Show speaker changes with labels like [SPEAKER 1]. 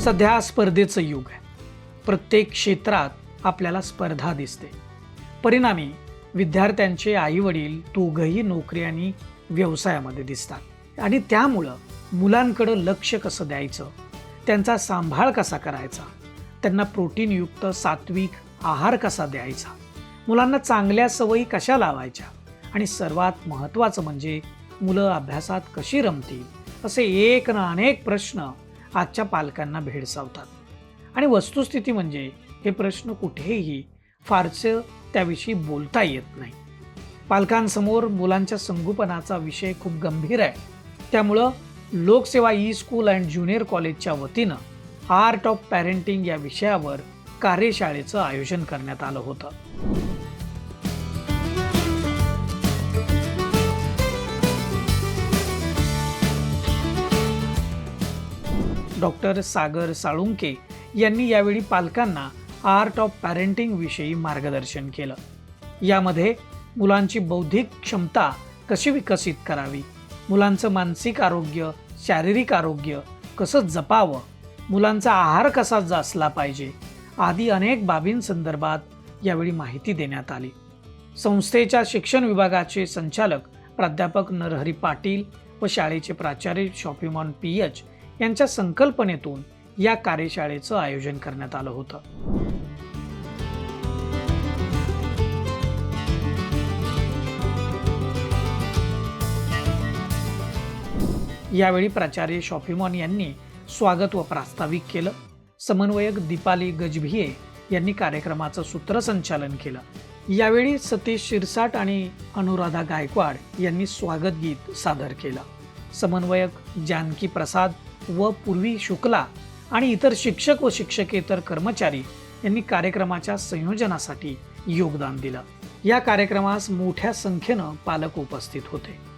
[SPEAKER 1] सध्या स्पर्धेचं युग आहे. प्रत्येक क्षेत्रात आपल्याला स्पर्धा दिसते. परिणामी विद्यार्थ्यांचे आईवडील दोघंही नोकरी आणि व्यवसायामध्ये दिसतात. आणि त्यामुळं मुलांकडं लक्ष कसं द्यायचं? त्यांचा सांभाळ कसा करायचा? त्यांना प्रोटीनयुक्त सात्विक आहार कसा द्यायचा? मुलांना चांगल्या सवयी कशा लावायच्या? आणि सर्वात महत्त्वाचं म्हणजे मुलं अभ्यासात कशी रमतील? असे एक ना अनेक प्रश्न आजच्या पालकांना भेडसावतात. आणि वस्तुस्थिती म्हणजे हे प्रश्न कुठेही फारसं त्याविषयी बोलता येत नाही. पालकांसमोर मुलांच्या संगोपनाचा विषय खूप गंभीर आहे. त्यामुळं लोकसेवा ई स्कूल अँड ज्युनियर कॉलेजच्या वतीनं आर्ट ऑफ पॅरेंटिंग या विषयावर कार्यशाळेचं आयोजन करण्यात आलं होतं. डॉक्टर सागर साळुंके यांनी यावेळी पालकांना आर्ट ऑफ पॅरेंटिंग विषयी मार्गदर्शन केलं. यामध्ये मुलांची बौद्धिक क्षमता कशी विकसित करावी मुलांचं मानसिक आरोग्य शारीरिक आरोग्य कसं जपावं मुलांचा आहार कसा असला पाहिजे आदी अनेक बाबींसंदर्भात यावेळी माहिती देण्यात आली. संस्थेच्या शिक्षण विभागाचे संचालक प्राध्यापक नरहरी पाटील व शाळेचे प्राचार्य शॉपिमॉन पी एच यांच्या संकल्पनेतून या कार्यशाळेचं आयोजन करण्यात आलं होतं. यावेळी प्राचार्य शॉफिमॉन यांनी स्वागत व प्रास्ताविक केलं. समन्वयक दीपाली गजभिये यांनी कार्यक्रमाचं सूत्रसंचालन केलं. यावेळी सतीश शिरसाट आणि अनुराधा गायकवाड यांनी स्वागत गीत सादर केलं. समन्वयक जानकी प्रसाद व पूर्वी शुक्ला आणि इतर शिक्षक व शिक्षकेतर कर्मचारी यांनी कार्यक्रमाच्या संयोजनासाठी योगदान दिलं. या कार्यक्रमास मोठ्या संख्येनं पालक उपस्थित होते.